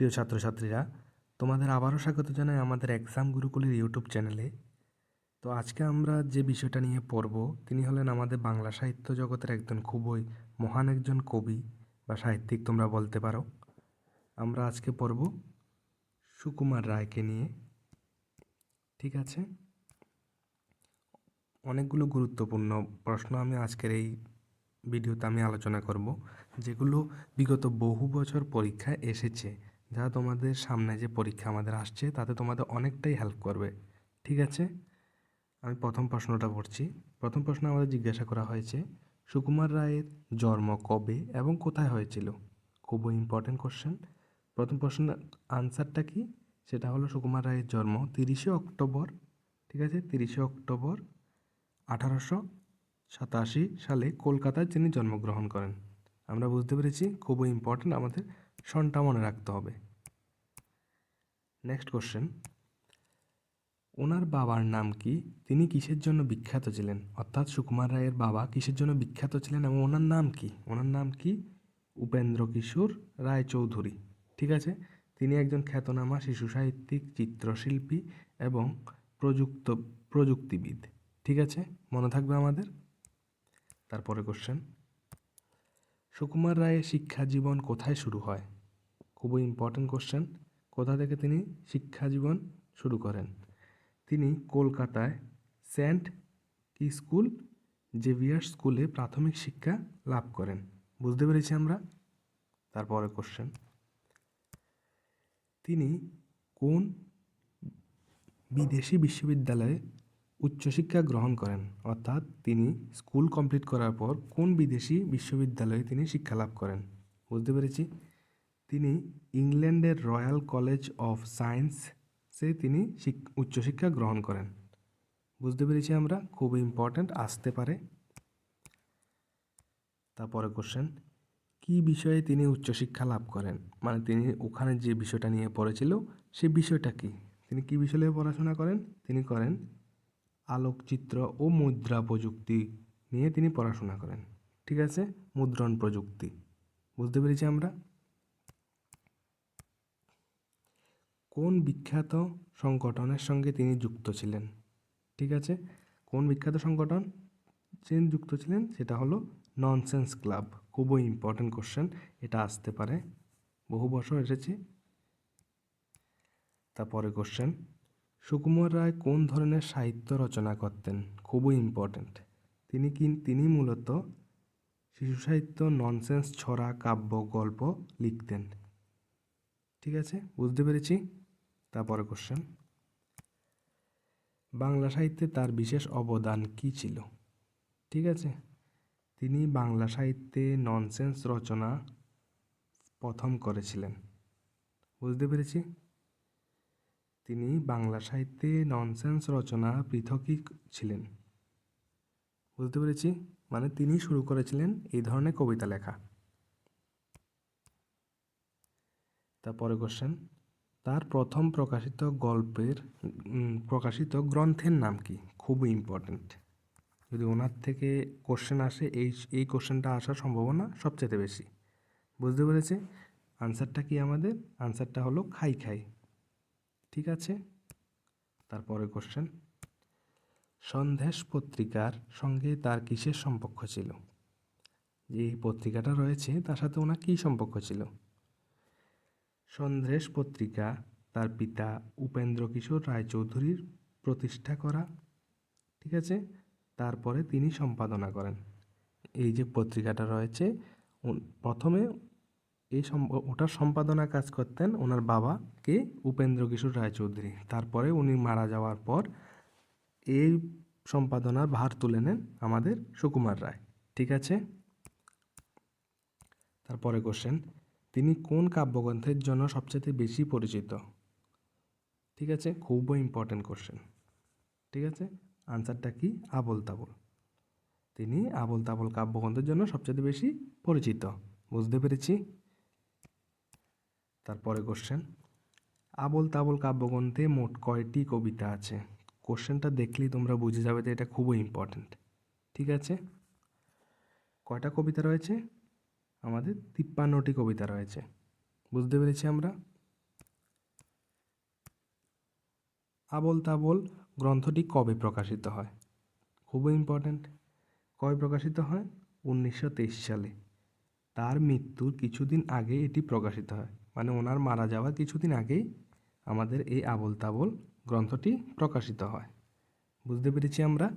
প্রিয় ছাত্রছাত্রীরা, তোমাদের আবারও স্বাগত জানাই আমাদের এক্সাম গুরুকুলের ইউটিউব চ্যানেলে। তো আজকে আমরা যে বিষয়টা নিয়ে পড়ব, তিনি হলেন আমাদের বাংলা সাহিত্য জগতের একজন খুবই মহান একজন কবি বা সাহিত্যিক, তোমরা বলতে পারো। আমরা আজকে পড়ব সুকুমার রায়কে নিয়ে। ঠিক আছে? অনেকগুলো গুরুত্বপূর্ণ প্রশ্ন আমি আজকের এই ভিডিওতে আমি আলোচনা করব, যেগুলো বিগত বহু বছর পরীক্ষায় এসেছে। যা তোমাদের সামনে যে পরীক্ষা আমাদের আসছে, তাতে তোমাদের অনেকটাই হেল্প করবে। ঠিক আছে? আমি প্রথম প্রশ্নটা পড়ছি। প্রথম প্রশ্ন আমাদের জিজ্ঞাসা করা হয়েছে, সুকুমার রায়ের জন্ম কবে এবং কোথায় হয়েছিল? খুবই ইম্পর্টেন্ট কোশ্চেন প্রথম প্রশ্নের আনসারটা কি? সেটা হলো সুকুমার রায়ের জন্ম তিরিশে অক্টোবর, ঠিক আছে? তিরিশে অক্টোবর আঠারোশো সাতাশি সালে কলকাতায় তিনি জন্মগ্রহণ করেন। আমরা বুঝতে পেরেছি, খুবই ইম্পর্ট্যান্ট আমাদের সনটা মনে রাখতে হবে। নেক্সট কোশ্চেন ওনার বাবার নাম কি? তিনি কিসের জন্য বিখ্যাত ছিলেন? অর্থাৎ সুকুমার রায়ের বাবা কিসের জন্য বিখ্যাত ছিলেন এবং ওনার নাম কি? ওনার নাম কি? উপেন্দ্র কিশোর রায় চৌধুরী ঠিক আছে? তিনি একজন খ্যাতনামা শিশু সাহিত্যিক, চিত্রশিল্পী এবং প্রযুক্ত, প্রযুক্তিবিদ। ঠিক আছে? মনে থাকবে আমাদের? তারপরে কোশ্চেন সুকুমার রায়ের শিক্ষা জীবন কোথায় শুরু হয়? খুবই ইম্পর্ট্যান্ট কোশ্চেন কোথা থেকে তিনি শিক্ষা জীবন শুরু করেন? তিনি কলকাতায় সেন্ট কি স্কুল? জেভিয়ার স্কুলে প্রাথমিক শিক্ষা লাভ করেন। বুঝতে পেরেছি আমরা? তারপরে কোশ্চেন তিনি কোন বিদেশি বিশ্ববিদ্যালয়ে উচ্চশিক্ষা গ্রহণ করেন। অর্থাৎ তিনি স্কুল কমপ্লিট করার পর কোন বিদেশি বিশ্ববিদ্যালয়ে তিনি শিক্ষা লাভ করেন? বুঝতে পেরেছি? তিনি ইংল্যান্ডের রয়্যাল কলেজ অফ সায়েন্সে তিনি উচ্চশিক্ষা গ্রহণ করেন। বুঝতে পেরেছি আমরা? খুব ইম্পর্ট্যান্ট, আসতে পারে। তারপরে কোশ্চেন কি বিষয়ে তিনি উচ্চশিক্ষা লাভ করেন? মানে তিনি ওখানে যে বিষয়টা নিয়ে পড়েছিল, সে বিষয়টা কি? তিনি কি বিষয়ে পড়াশোনা করেন? তিনি করেন আলোকচিত্র ও মুদ্রা প্রযুক্তি নিয়ে তিনি পড়াশোনা করেন। ঠিক আছে? মুদ্রণ প্রযুক্তি। বুঝতে পেরেছি আমরা? কোন বিখ্যাত সংগঠনের সঙ্গে তিনি যুক্ত ছিলেন? ঠিক আছে? কোন বিখ্যাত সংগঠন তিনি যুক্ত ছিলেন? সেটা হলো ননসেন্স ক্লাব খুবই ইম্পর্ট্যান্ট কোশ্চেন এটা আসতে পারে। বহু বছর এসেছে। তারপরে কোশ্চেন সুকুমার রায় কোন ধরনের সাহিত্য রচনা করতেন? খুবই ইম্পর্ট্যান্ট তিনি কি, তিনি মূলত শিশু সাহিত্য ননসেন্স ছড়া, কাব্য, গল্প লিখতেন। ঠিক আছে? বুঝতে পেরেছি? তারপরে কোশ্চেন বাংলা সাহিত্যে তার বিশেষ অবদান কি ছিল? ঠিক আছে? তিনি বাংলা সাহিত্যে ননসেন্স রচনা প্রথম করেছিলেন। বুঝতে পেরেছি? তিনি বাংলা সাহিত্যে ননসেন্স রচনা পৃথকই ছিলেন। বুঝতে পেরেছি? মানে তিনি শুরু করেছিলেন এই ধরনের কবিতা লেখা। তারপরে কোশ্চেন তার প্রথম প্রকাশিত গল্পের প্রকাশিত গ্রন্থের নাম কি? খুবই ইম্পর্ট্যান্ট যদি ওনার থেকে কোশ্চেন আসে, এই এই কোশ্চেনটা আসার সম্ভাবনা সবচেয়ে বেশি। বুঝতে পেরেছে? আনসারটা কি আমাদের? আনসারটা হলো খাই খাই। ঠিক আছে? তারপরে কোশ্চেন সন্দেশ পত্রিকার সঙ্গে তার কিসের সম্পর্ক ছিল? যে পত্রিকাটা রয়েছে, তার সাথে ওনার কী সম্পর্ক ছিল? সন্দেশ পত্রিকা তার পিতা উপেন্দ্র কিশোর রায়চৌধুরীর প্রতিষ্ঠা করা, ঠিক আছে? তারপরে তিনি সম্পাদনা করেন। এই যে পত্রিকাটা রয়েছে প্রথমে এই ওটার সম্পাদনা কাজ করতেন ওনার বাবাকে উপেন্দ্র কিশোর রায়চৌধুরী। তারপরে উনি মারা যাওয়ার পর এই সম্পাদনার ভার তুলে নেন আমাদের সুকুমার রায়। ঠিক আছে? তারপরে কোশ্চেন তিনি কোন কাব্যগ্রন্থের জন্য সবচেয়ে বেশি পরিচিত? ঠিক আছে? খুবই ইম্পর্টেন্ট কোশ্চেন ঠিক আছে? আনসারটা কি? আবল তাবল তিনি আবল তাবল কাব্যগ্রন্থের জন্য সবচেয়ে বেশি পরিচিত। বুঝতে পেরেছি? তারপরে কোশ্চেন আবল তাবল কাব্যগ্রন্থে মোট কয়টি কবিতা আছে? কোশ্চেনটা দেখলেই তোমরা বুঝে যাবে যে এটা খুবই ইম্পর্ট্যান্ট ঠিক আছে? কয়টা কবিতা রয়েছে? আমাদের তিপ্পান্নটি কবিতা রয়েছে। বুঝতে পেরেছি আমরা? আবল তাবল গ্রন্থটি কবে প্রকাশিত হয়? খুবই ইম্পর্ট্যান্ট কবে প্রকাশিত হয়? উনিশশো তেইশ সালে। তার মৃত্যুর কিছুদিন আগে এটি প্রকাশিত হয়। মানে ওনার মারা যাওয়ার কিছুদিন আগেই আমাদের এই আবল তাবল গ্রন্থটি প্রকাশিত হয়। বুঝতে পেরেছি আমরা?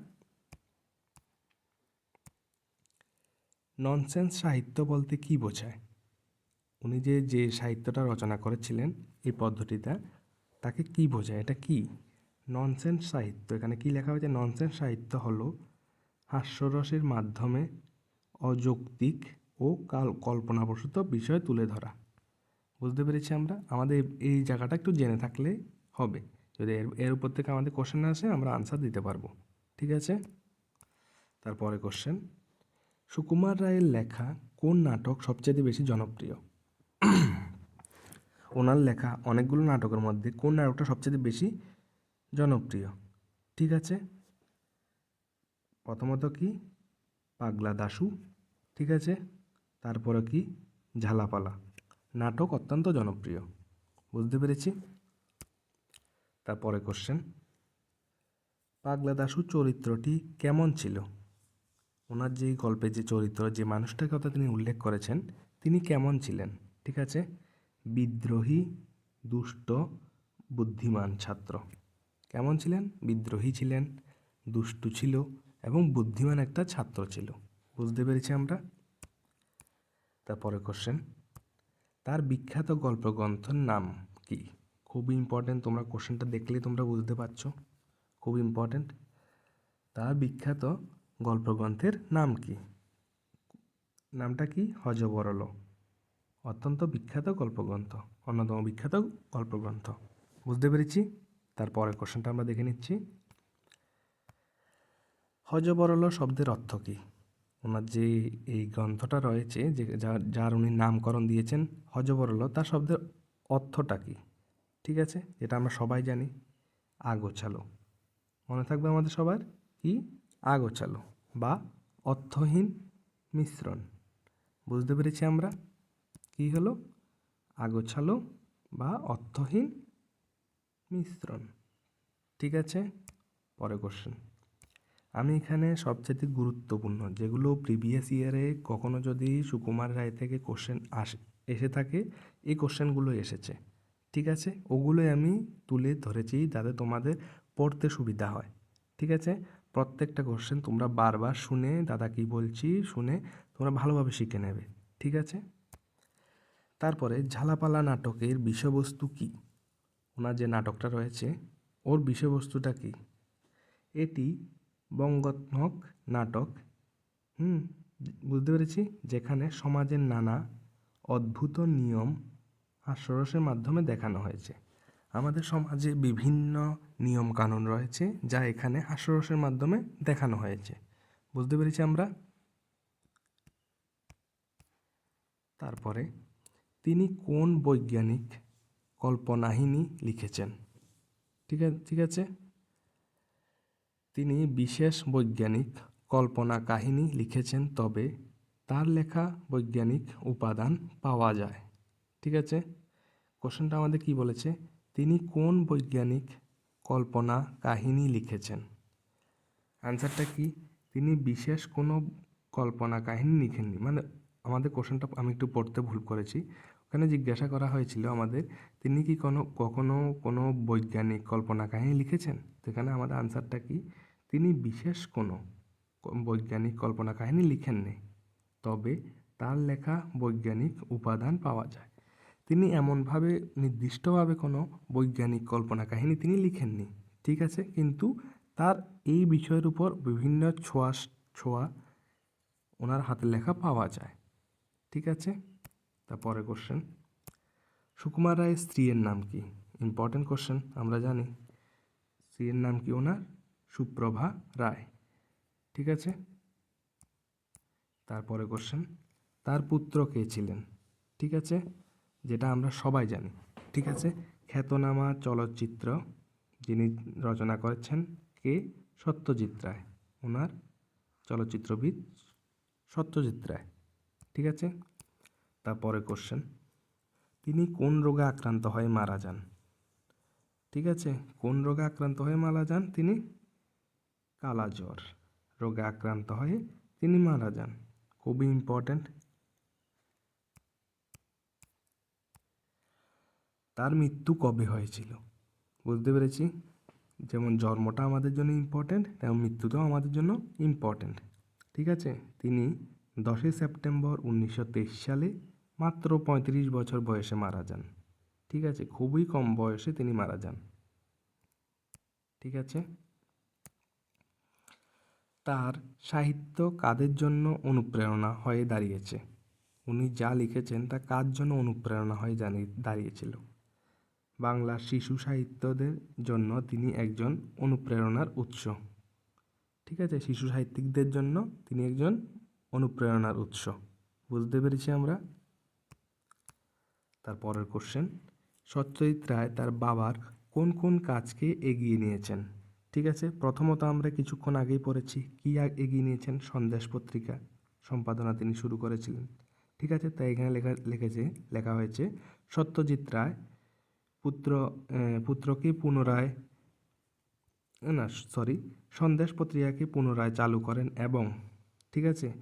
ননসেন্স সাহিত্য বলতে কি বোঝায়? উনি যে যে সাহিত্যটা রচনা করেছিলেন এই পদ্ধতিটা, তাকে কি বোঝায়? এটা কি? ননসেন্স সাহিত্য। এখানে কি লেখা হয়েছে? ননসেন্স সাহিত্য হলো হাস্যরসের মাধ্যমে অযৌক্তিক ও কাল কল্পনাপ্রসূত বিষয় তুলে ধরা। বুঝতে পেরেছি আমরা। আমাদের এই জায়গাটা একটু জেনে থাকলে হবে। যদি এর এর উপর থেকে আমাদের কোশ্চেন আসে, আমরা আনসার দিতে পারব। ঠিক আছে? তারপরে কোশ্চেন সুকুমার রায়ের লেখা কোন নাটক সবচেয়ে বেশি জনপ্রিয়? ওনার লেখা অনেকগুলো নাটকের মধ্যে কোন নাটকটা সবচেয়ে বেশি জনপ্রিয়? ঠিক আছে? প্রথমত কি? পাগলা দাশু। ঠিক আছে? তারপরে কি? ঝালাপালা। নাটক অত্যন্ত জনপ্রিয়। বুঝতে পেরেছি? তারপরে কোশ্চেন পাগলা দাশু চরিত্রটি কেমন ছিল? ওনার যে গল্পে যে চরিত্র, যে মানুষটার কথা তিনি উল্লেখ করেছেন, তিনি কেমন ছিলেন? ঠিক আছে? বিদ্রোহী, দুষ্ট, বুদ্ধিমান ছাত্র। কেমন ছিলেন? বিদ্রোহী ছিলেন, দুষ্টু ছিল এবং বুদ্ধিমান একটা ছাত্র ছিল। বুঝতে পেরেছি আমরা? তারপরে কোশ্চেন তার বিখ্যাত গল্পগ্রন্থের নাম কি? খুবই ইম্পর্ট্যান্ট তোমরা কোশ্চেনটা দেখলেই তোমরা বুঝতে পারছ। খুব ইম্পর্ট্যান্ট তার বিখ্যাত গল্পগ্রন্থের নাম কি? নামটা কি? হজবরল অত্যন্ত বিখ্যাত গল্পগ্রন্থ, অন্যতম বিখ্যাত গল্পগ্রন্থ। বুঝতে পেরেছি? তারপরের কোশ্চেনটা আমরা দেখে নিচ্ছি। হজবরল শব্দের অর্থ কী? ওনার যে এই গ্রন্থটা রয়েছে, যে যার উনি নামকরণ দিয়েছেন হজবরল তার শব্দের অর্থটা কী? ঠিক আছে? যেটা আমরা সবাই জানি, আগোছালো। মনে থাকবে আমাদের সবার? কি? আগোছালো বা অর্থহীন মিশ্রণ। বুঝতে পেরেছি আমরা? কি হলো? আগোছালো বা অর্থহীন মিশ্রণ। ঠিক আছে? পরে কোশ্চেন আমি এখানে সবচেয়ে গুরুত্বপূর্ণ, যেগুলো প্রিভিয়াস ইয়ারে কখনো যদি সুকুমার রায় থেকে কোশ্চেন আসে, এসে থাকে, এই কোশ্চেনগুলো এসেছে। ঠিক আছে? ওগুলোই আমি তুলে ধরেছি যাতে তোমাদের পড়তে সুবিধা হয়। ঠিক আছে? প্রত্যেকটা কোশ্চেন তোমরা বারবার শুনে, দাদা কি বলছি শুনে তোমরা ভালোভাবে শিখে নেবে। ঠিক আছে? তারপরে ঝালাপালা নাটকের বিষয়বস্তু কী? ওনার যে নাটকটা রয়েছে, ওর বিষয়বস্তুটা কী? এটি বঙ্গাত্মক নাটক, হুম, বুঝতে পেরেছি? যেখানে সমাজের নানা অদ্ভুত নিয়ম হাস্যরসের মাধ্যমে দেখানো হয়েছে। আমাদের সমাজে বিভিন্ন নিয়ম কানুন রয়েছে যা এখানে হাস্যরসের মাধ্যমে দেখানো হয়েছে। বুঝতে পেরেছি আমরা? তারপরে তিনি কোন বৈজ্ঞানিক কল্পনাহিনী লিখেছেন? ঠিক আছে ঠিক আছে? তিনি বিশেষ বৈজ্ঞানিক কল্পনা কাহিনী লিখেছেন তবে তার লেখা বৈজ্ঞানিক উপাদান পাওয়া যায়। ঠিক আছে? কোশ্চেনটা আমাদের কি বলেছে? তিনি কোন বৈজ্ঞানিক কল্পনা কাহিনী লিখেছেন? আনসারটা কি? তিনি বিশেষ কোনো কল্পনা কাহিনী লিখেননি। মানে আমাদের কোশ্চেনটা আমি একটু পড়তে ভুল করেছি। ওখানে জিজ্ঞাসা করা হয়েছিল আমাদের, তিনি কি কোনো, কখনো কোনো বৈজ্ঞানিক কল্পনা কাহিনী লিখেছেন? তো এখানে আমাদের আনসারটা কি? তিনি বিশেষ কোনো বৈজ্ঞানিক কল্পনা কাহিনী লিখেননি, তবে তার লেখা বৈজ্ঞানিক উপাদান পাওয়া যায়। তিনি এমনভাবে, নির্দিষ্টভাবে কোনো বৈজ্ঞানিক কল্পনা কাহিনী তিনি লিখেননি, ঠিক আছে? কিন্তু তার এই বিষয়ের উপর বিভিন্ন ছোঁয়া ছোঁয়া ওনার হাতের লেখা পাওয়া যায়, ঠিক আছে? তারপরে কোশ্চেন সুকুমার রায়ের স্ত্রীর নাম কি? ইম্পর্টেন্ট কোশ্চেন আমরা জানি। স্ত্রীর নাম কি ওনার? সুপ্রভা রায়। ঠিক আছে? তারপরে কোশ্চেন তার পুত্র কে ছিলেন? ঠিক আছে? যেটা আমরা সবাই জানি। ঠিক আছে? খ্যাতনামা চলচ্চিত্র যিনি রচনা করেছেন কে? সত্যজিৎ রায়। ওনার চলচ্চিত্রবিদ সত্যজিৎ রায়। ঠিক আছে? তারপরে কোশ্চেন তিনি কোন রোগে আক্রান্ত হয়ে মারা যান? ঠিক আছে? কোন রোগে আক্রান্ত হয়ে মারা যান তিনি? কালাজ্বর রোগে আক্রান্ত হয়ে তিনি মারা যান। খুবই ইম্পর্ট্যান্ট তার মৃত্যু কবে হয়েছিল? বুঝতে পেরেছি? যেমন জন্মটা আমাদের জন্য ইম্পর্ট্যান্ট তেমন মৃত্যুটাও আমাদের জন্য ইম্পর্ট্যান্ট ঠিক আছে? তিনি দশই সেপ্টেম্বর উনিশশো তেইশ সালে মাত্র পঁয়ত্রিশ বছর বয়সে মারা যান। ঠিক আছে? খুবই কম বয়সে তিনি মারা যান। ঠিক আছে? তার সাহিত্য কাদের জন্য অনুপ্রেরণা হয়ে দাঁড়িয়েছে? উনি যা লিখেছেন তা কার জন্য অনুপ্রেরণা হয়ে দাঁড়িয়েছিল? বাংলার শিশু সাহিত্যদের জন্য তিনি একজন অনুপ্রেরণার উৎস। ঠিক আছে, শিশু সাহিত্যিকদের জন্য তিনি একজন অনুপ্রেরণার উৎস। বুঝতে পেরেছি আমরা? তারপরের কোশ্চেন সত্যজিৎ রায় তার বাবার কোন কোন কাজকে এগিয়ে নিয়েছেন? ঠিক আছে? প্রথমত আমরা কিছুক্ষণ আগেই পড়েছি কী এগিয়ে নিয়েছেন সন্দেশ পত্রিকা সম্পাদনা তিনি শুরু করেছিলেন। ঠিক আছে? তাই এখানে লেখা, লিখেছে, লেখা হয়েছে, সত্যজিৎ রায়, পুত্র পুত্রকে পুনরায়, না, সরি, সন্দেশ পত্রিকাকে পুনরায় চালু করেন এবং, ঠিক আছে?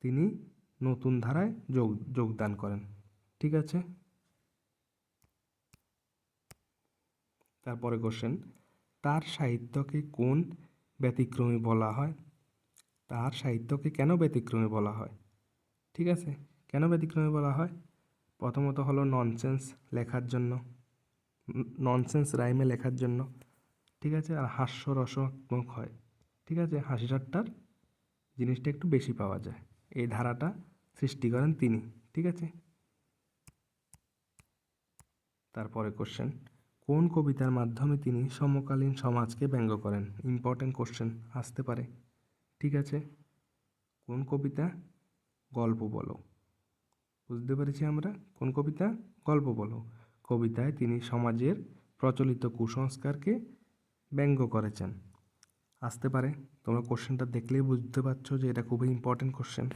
তিনি নতুন ধারায় যোগ, যোগদান করেন। ঠিক আছে? তারপরে কোশ্চেন তার সাহিত্যকে কোন ব্যতিক্রমী বলা হয়? তার সাহিত্যকে কেন ব্যতিক্রমী বলা হয়? ঠিক আছে, কেন ব্যতিক্রমী বলা হয়? প্রথমত হলো ননসেন্স লেখার জন্য ননসেন্স রাইমে লেখার জন্য, ঠিক আছে? আর হাস্য হাস্যরসাত্মক হয়, ঠিক আছে? হাসি ঠাট্টার জিনিসটা একটু বেশি পাওয়া যায়, এই ধারাটা সৃষ্টি করেন তিনি, ঠিক আছে? তারপরে কোশ্চেন কোন কবিতার মাধ্যমে তিনি সমকালীন সমাজকে ব্যঙ্গ করেন? ইম্পর্ট্যান্ট কোশ্চেন আসতে পারে। ঠিক আছে? কোন কবিতা? গল্প বলো। বুঝতে পেরেছি আমরা? কোন কবিতা? গল্প বলো। কবিতায় তিনি সমাজের প্রচলিত কুসংস্কারকে ব্যঙ্গ করেছেন। আসতে পারে। তোমরা কোশ্চেনটা দেখলেই বুঝতে পারছ যে এটা খুবই ইম্পর্ট্যান্ট কোশ্চেন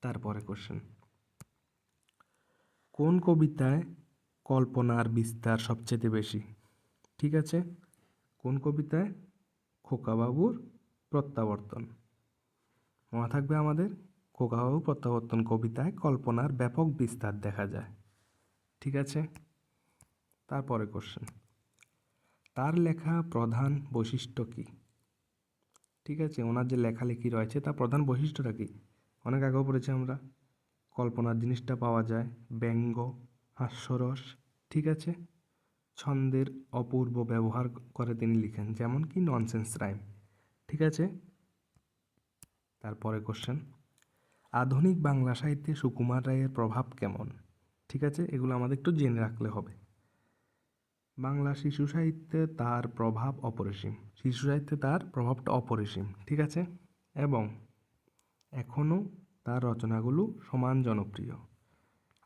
তারপরে কোশ্চেন কোন কবিতায় কল্পনার বিস্তার সবচেয়ে বেশি। ঠিক আছে? কোন কবিতায়? খোকাবাবুর প্রত্যাবর্তন। মনে থাকবে আমাদের খোকাবাবু প্রত্যাবর্তন কবিতায় কল্পনার ব্যাপক বিস্তার দেখা যায়। ঠিক আছে? তারপরে কোশ্চেন তার লেখা প্রধান বৈশিষ্ট্য কী? ঠিক আছে? ওনার যে লেখালেখি রয়েছে, তার প্রধান বৈশিষ্ট্যটা কী? অনেক আগেও পড়েছি আমরা। কল্পনার জিনিসটা পাওয়া যায়। ব্যঙ্গ হাস্যরস, ঠিক আছে? ছন্দের অপূর্ব ব্যবহার করে তিনি লিখেন, যেমন কি ননসেন্স রাইম ঠিক আছে? তারপরে কোশ্চেন আধুনিক বাংলা সাহিত্যে সুকুমার রায়ের প্রভাব কেমন? ঠিক আছে? এগুলো আমাদের একটু জেনে রাখলে হবে। বাংলা শিশু সাহিত্যে তার প্রভাব অপরিসীম। শিশু সাহিত্যে তার প্রভাবটা অপরিসীম, ঠিক আছে? এবং এখনও তার রচনাগুলো সমান জনপ্রিয়।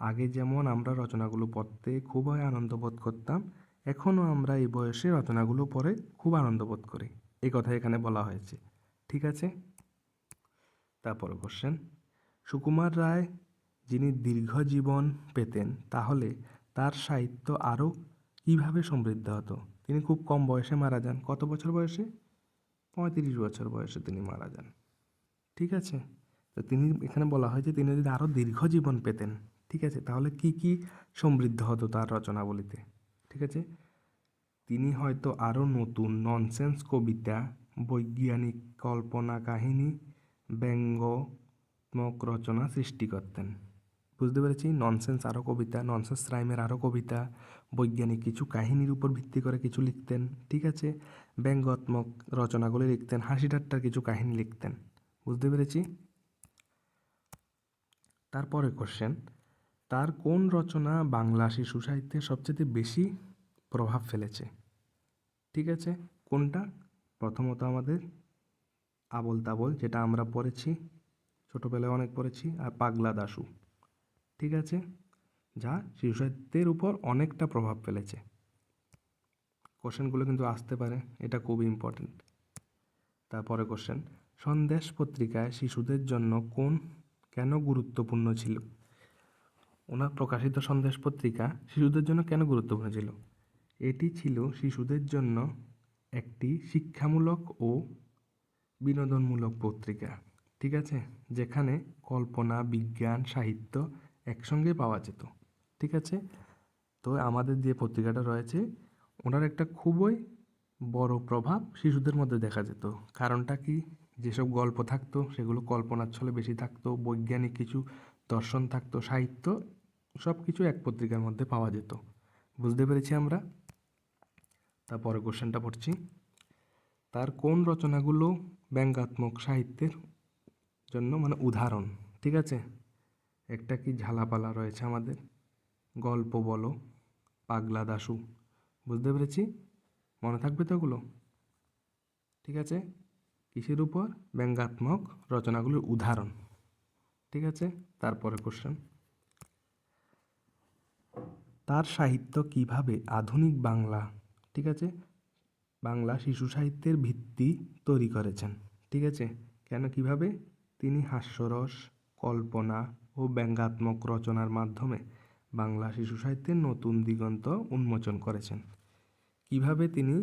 আগে যেমন আমরা রচনাগুলো পড়তে খুবই আনন্দ বোধ করতাম, এখনও আমরা এই বয়সে রচনাগুলো পড়ে খুব আনন্দ বোধ করি। এই কথা এখানে বলা হয়েছে। ঠিক আছে? তারপর কোশ্চেন সুকুমার রায় যিনি দীর্ঘ জীবন পেতেন, তাহলে তার সাহিত্য আরও কীভাবে সমৃদ্ধ হতো? তিনি খুব কম বয়সে মারা যান। কত বছর বয়সে? পঁয়ত্রিশ বছর বয়সে তিনি মারা যান। ঠিক আছে? তো তিনি, এখানে বলা হয় যে তিনি যদি আরও দীর্ঘ জীবন পেতেন ঠিক আছে? তাহলে কি কি সমৃদ্ধ হতো তার রচনাবলিতে? ঠিক আছে? তিনি হয়তো আরও নতুন ননসেন্স কবিতা, বৈজ্ঞানিক কল্পনা কাহিনী ব্যঙ্গমক রচনা সৃষ্টি করতেন। বুঝতে পেরেছি? ননসেন্স আরও কবিতা ননসেন্স রাইমের আরও কবিতা, বৈজ্ঞানিক কিছু কাহিনীর উপর ভিত্তি করে কিছু লিখতেন। ঠিক আছে? ব্যঙ্গাত্মক রচনাগুলি লিখতেন, হাসি ঠাট্টার কিছু কাহিনী লিখতেন। বুঝতে পেরেছি? তারপরে কোশ্চেন তার কোন রচনা বাংলা শিশু সাহিত্যে সবচেয়ে বেশি প্রভাব ফেলেছে? ঠিক আছে? কোনটা? প্রথমত আমাদের আবল তাবল, যেটা আমরা পড়েছি, ছোটোবেলায় অনেক পড়েছি, আর পাগলা দাশু। ঠিক আছে? যা শিশু সাহিত্যের উপর অনেকটা প্রভাব ফেলেছে। কোশ্চেনগুলো কিন্তু আসতে পারে, এটা খুবই ইম্পর্টেন্ট তারপরে কোশ্চেন, সন্দেশ পত্রিকায় শিশুদের জন্য কোন কেন গুরুত্বপূর্ণ ছিল? ওনার প্রকাশিত সন্দেশ পত্রিকা শিশুদের জন্য কেন গুরুত্বপূর্ণ ছিল? এটি ছিল শিশুদের জন্য একটি শিক্ষামূলক ও বিনোদনমূলক পত্রিকা, ঠিক আছে? যেখানে কল্পনা, বিজ্ঞান, সাহিত্য একসঙ্গে পাওয়া যেত, ঠিক আছে? তো আমাদের যে পত্রিকাটা রয়েছে, ওনার একটা খুবই বড় প্রভাব শিশুদের মধ্যে দেখা যেত। কারণটা কি? যেসব গল্প থাকতো, সেগুলো কল্পনার ছলে বেশি থাকতো, বৈজ্ঞানিক কিছু দর্শন থাকতো, সাহিত্য সব কিছু এক পত্রিকার মধ্যে পাওয়া যেত। বুঝতে পেরেছি আমরা? তারপরে কোশ্চেনটা পড়ছি। তার কোন রচনাগুলো ব্যঙ্গাত্মক সাহিত্যের জন্য মানে উদাহরণ? ঠিক আছে? একটা কি ঝালাপালা রয়েছে আমাদের? গল্প বলো, পাগলা দাশু। বুঝতে পেরেছি? মনে থাকবে তো ওগুলো? ঠিক আছে? কিসের উপর? ব্যঙ্গাত্মক রচনাগুলোর উদাহরণ। ঠিক আছে? তারপরে কোশ্চেন তার সাহিত্য কীভাবে আধুনিক বাংলা, ঠিক আছে? বাংলা শিশু সাহিত্যের ভিত্তি তৈরি করেছেন, ঠিক আছে? কেন কীভাবে? তিনি হাস্যরস, কল্পনা ও ব্যঙ্গাত্মক রচনার মাধ্যমে বাংলা শিশু সাহিত্যের নতুন দিগন্ত উন্মোচন করেছেন। কীভাবে তিনি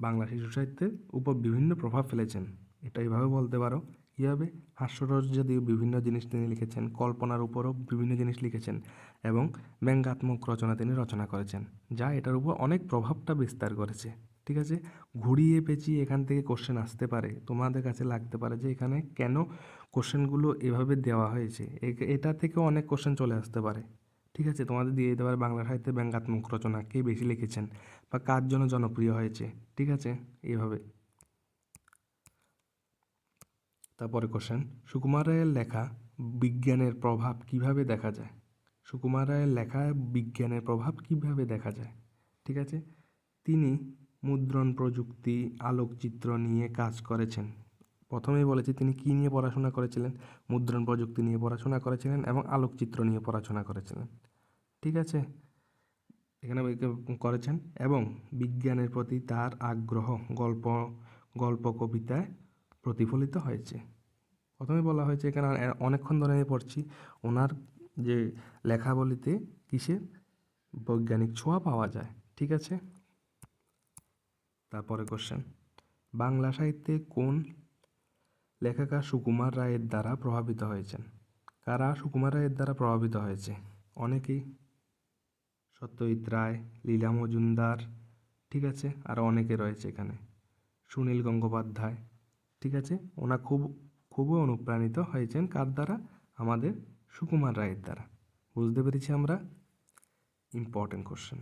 বাংলা শিশু সাহিত্যের উপর বিভিন্ন প্রভাব ফেলেছেন, এটা এইভাবে বলতে পারো। কীভাবে? হাস্যরস জাতীয় বিভিন্ন জিনিস তিনি লিখেছেন, কল্পনার উপরও বিভিন্ন জিনিস লিখেছেন এবং ব্যঙ্গাত্মক রচনা তিনি রচনা করেছেন, যা এটার উপর অনেক প্রভাবটা বিস্তার করেছে। ঠিক আছে? ঘুরিয়ে পেঁচিয়ে এখান থেকে কোশ্চেন আসতে পারে। তোমাদের কাছে লাগতে পারে যে এখানে কেন কোশ্চেনগুলো এভাবে দেওয়া হয়েছে? এটা থেকেও অনেক কোশ্চেন চলে আসতে পারে। ঠিক আছে? তোমাদের দিয়ে দিতে পারে বাংলা সাহিত্যে ব্যঙ্গাত্মক রচনা কে বেশি লিখেছেন বা কার জন্য জনপ্রিয় হয়েছে? ঠিক আছে? এইভাবে তারপরে কোশ্চেন সুকুমার রায়ের লেখা বিজ্ঞানের প্রভাব কীভাবে দেখা যায়? সুকুমার রায়ের লেখা বিজ্ঞানের প্রভাব কীভাবে দেখা যায়? ঠিক আছে? তিনি মুদ্রণ প্রযুক্তি, আলোকচিত্র নিয়ে কাজ করেছেন। প্রথমেই বলেছি, তিনি কী নিয়ে পড়াশোনা করেছিলেন? মুদ্রণ প্রযুক্তি নিয়ে পড়াশোনা করেছিলেন এবং আলোকচিত্র নিয়ে পড়াশোনা করেছিলেন। ঠিক আছে? এখানে করেছেন এবং বিজ্ঞানের প্রতি তার আগ্রহ গল্প গল্প কবিতায় প্রতিফলিত হয়েছে। প্রথমে বলা হয়েছে এখানে অনেকক্ষণ ধরে আমি পড়ছি, ওনার যে লেখাবলিতে কিসের? বৈজ্ঞানিক ছোঁয়া পাওয়া যায়, ঠিক আছে? তারপরে কোশ্চেন বাংলা সাহিত্যে কোন লেখক সুকুমার রায়ের দ্বারা প্রভাবিত হয়েছেন? কারা সুকুমার রায়ের দ্বারা প্রভাবিত হয়েছে? অনেকেই, সত্যজিৎ রায়, লীলা মজুমদার, ঠিক আছে? আরও অনেকে রয়েছে এখানে। সুনীল গঙ্গোপাধ্যায়, ঠিক আছে? ওনা খুব খুবই অনুপ্রাণিত হয়েছেন কার দ্বারা? আমাদের সুকুমার রায়ের দ্বারা। বুঝতে পেরেছি আমরা? ইম্পর্টেন্ট কোশ্চেন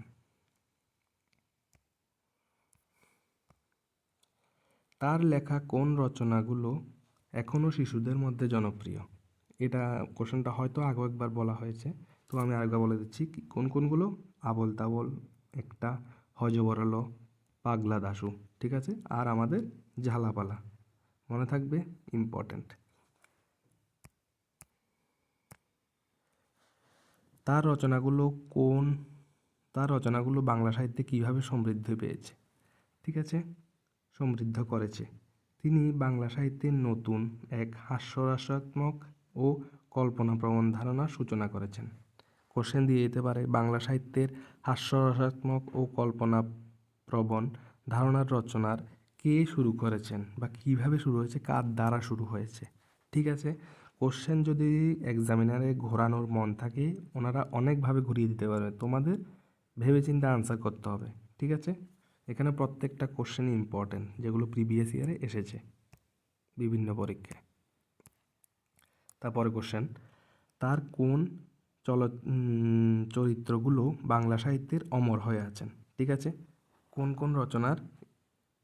তার লেখা কোন রচনাগুলো এখনও শিশুদের মধ্যে জনপ্রিয়? এটা কোশ্চেনটা হয়তো আগেও একবার বলা হয়েছে। তো আমি আরেকবার বলে দিচ্ছি কোন কোনগুলো? আবল তাবল, একটা হজবরল পাগলা দাশু, ঠিক আছে? আর আমাদের ঝালাপালা। মনে থাকবে ইম্পর্ট্যান্ট তার রচনাগুলো কোন, তার রচনাগুলো বাংলা সাহিত্যে কীভাবে সমৃদ্ধি পেয়েছে ঠিক আছে? সমৃদ্ধ করেছে। তিনি বাংলা সাহিত্যের নতুন এক হাস্যরসাত্মক ও কল্পনাপ্রবণ ধারণার সূচনা করেছেন। কোশ্চেন দিয়ে যেতে পারে, বাংলা সাহিত্যের হাস্যরসাত্মক ও কল্পনাপ্রবণ ধারণার রচনার কে শুরু করেছেন বা কীভাবে শুরু হয়েছে, কার দ্বারা শুরু হয়েছে? ঠিক আছে? কোশ্চেন যদি এক্সামিনারে ঘোরানোর মন থাকে, ওনারা অনেকভাবে ঘুরিয়ে দিতে পারবে। তোমাদের ভেবেচিন্তে আনসার করতে হবে। ঠিক আছে? এখানে প্রত্যেকটা কোশ্চেনই ইম্পর্টেন্ট যেগুলো প্রিভিয়াস ইয়ারে এসেছে বিভিন্ন পরীক্ষায়। তারপরে কোশ্চেন তার কোন চল চরিত্রগুলো বাংলা সাহিত্যের অমর হয়ে আছেন? ঠিক আছে? কোন কোন রচনার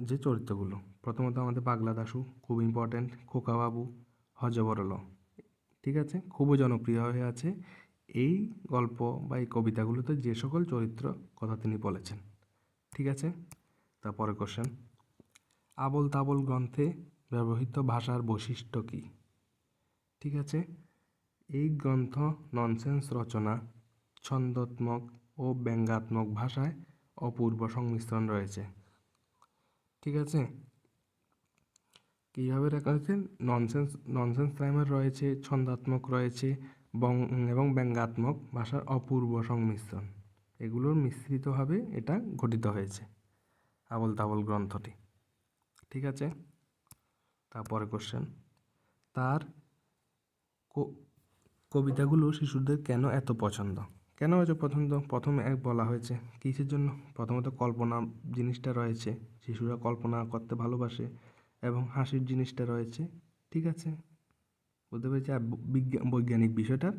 যে চরিত্রগুলো। প্রথমত আমাদের পাগলা দাশু, খুব ইম্পর্ট্যান্ট খোকাবাবু হজবরল ঠিক আছে? খুবই জনপ্রিয় হয়ে আছে। এই গল্প বা এই কবিতাগুলোতে যে সকল চরিত্র কথা তিনি বলেছেন। ঠিক আছে? তারপরে কোশ্চেন আবল তাবল গ্রন্থে ব্যবহৃত ভাষার বৈশিষ্ট্য কী? ঠিক আছে? এই গ্রন্থ ননসেন্স রচনা, ছন্দাত্মক ও ব্যঙ্গাত্মক ভাষায় অপূর্ব সংমিশ্রণ রয়েছে। ঠিক আছে? কীভাবে রাখা হয়েছে? ননসেন্স ননসেন্স রাইমার রয়েছে, ছন্দাত্মক রয়েছে, বং, এবং ব্যঙ্গাত্মক ভাষার অপূর্ব সংমিশ্রণ। এগুলোর মিশ্রিতভাবে এটা গঠিত হয়েছে। আবল তাবল গ্রন্থটি। ঠিক আছে? তারপরে কোশ্চেন তার কবিতাগুলো শিশুদের কেন এত পছন্দ? কেন এত পছন্দ প্রথমে এক বলা হয়েছে, কিসের জন্য? প্রথমত কল্পনা জিনিসটা রয়েছে, শিশুরা কল্পনা করতে ভালোবাসে এবং হাসির জিনিসটা রয়েছে, ঠিক আছে? বুঝতে পেরেছি? আর বিজ্ঞান বৈজ্ঞানিক বিষয়টার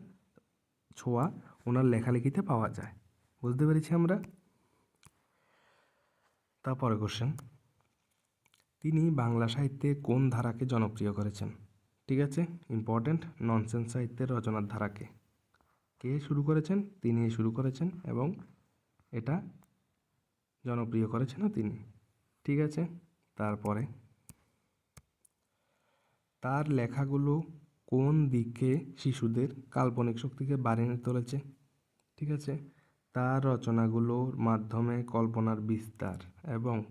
ছোঁয়া, ওনার লেখালেখিতে পাওয়া যায়, বুঝতে পেরেছি আমরা? তারপরে কোশ্চেন তিনি বাংলা সাহিত্যে কোন ধারাকে জনপ্রিয় করেছেন? ঠিক আছে? ইম্পর্ট্যান্ট ননসেন্স সাহিত্যের রচনার ধারাকে। কে শুরু করেছেন? তিনি শুরু করেছেন এবং এটা জনপ্রিয় করেছেনও তিনি? ঠিক আছে, তারপরে। তার লেখাগুলো কোন দিকে শিশুদের কাল্পনিক শক্তিকে বাড়িয়ে তুলেছে ঠিক আছে, তার রচনাগুলোর মাধ্যমে কল্পনার বিস্তার এবং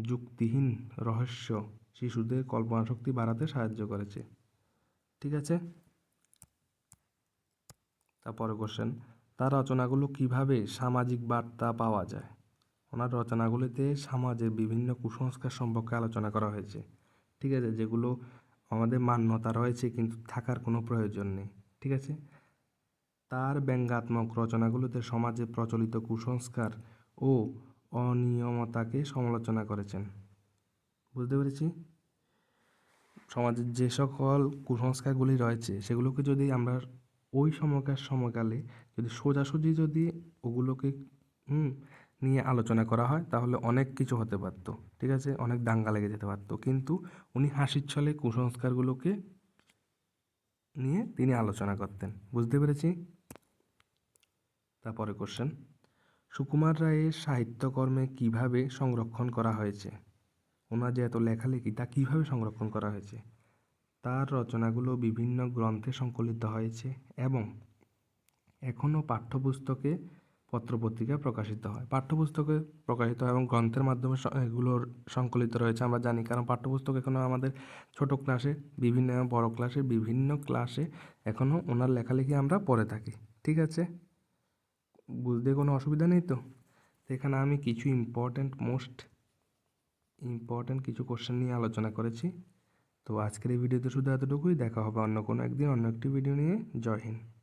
যুক্তিহীন রহস্য শিশুদের কল্পনা শক্তি বাড়াতে সাহায্য করেছে। ঠিক আছে তারপরে কোশ্চেন তার রচনাগুলো কীভাবে সামাজিক বার্তা পাওয়া যায়? ওনার রচনাগুলিতে সমাজের বিভিন্ন কুসংস্কার সম্পর্কে আলোচনা করা হয়েছে। ঠিক আছে, যেগুলো আমাদের মান্যতা রয়েছে কিন্তু থাকার কোনো প্রয়োজন নেই। ঠিক আছে? তার ব্যঙ্গাত্মক রচনাগুলোতে সমাজে প্রচলিত কুসংস্কার ও অনিয়মতাকে সমালোচনা করেছেন। বুঝতে পেরেছি? সমাজের যে সকল কুসংস্কারগুলি রয়েছে, সেগুলোকে যদি আমরা ওই সময়কার সময়কালে যদি সোজাসুজি যদি ওগুলোকে নিয়ে আলোচনা করা হয়, তাহলে অনেক কিছু হতে পারতো, ঠিক আছে? অনেক দাঙ্গা লেগে যেতে পারতো। কিন্তু উনি হাসির ছলে কুসংস্কারগুলোকে নিয়ে তিনি আলোচনা করতেন। বুঝতে পেরেছি? তারপরে কোশ্চেন সুকুমার রায়ের সাহিত্যকর্মে কীভাবে সংরক্ষণ করা হয়েছে? ওনার যে এত লেখালেখি, তা কীভাবে সংরক্ষণ করা হয়েছে? তার রচনাগুলো বিভিন্ন গ্রন্থে সংকলিত হয়েছে এবং এখনও পাঠ্যপুস্তকে পত্রপত্রিকায় প্রকাশিত হয়। পাঠ্যপুস্তকে প্রকাশিত হয় এবং গ্রন্থের মাধ্যমে এগুলোর সংকলিত রয়েছে, আমরা জানি। কারণ পাঠ্যপুস্তক এখনও আমাদের ছোট ক্লাসে বিভিন্ন এবং বড় ক্লাসে বিভিন্ন ক্লাসে এখনও ওনার লেখালেখি আমরা পড়ে থাকি। ঠিক আছে? বুঝতে কোনো অসুবিধা নেই তো? এখানে আমি কিছু ইম্পর্ট্যান্ট মোস্ট ইম্পর্ট্যান্ট কিছু কোশ্চেন নিয়ে আলোচনা করেছি। তো আজকের এই ভিডিওতে শুধু এতটুকুই, দেখা হবে অন্য কোনো একদিন, অন্য একটি ভিডিও নিয়ে। জয় হিন্দ।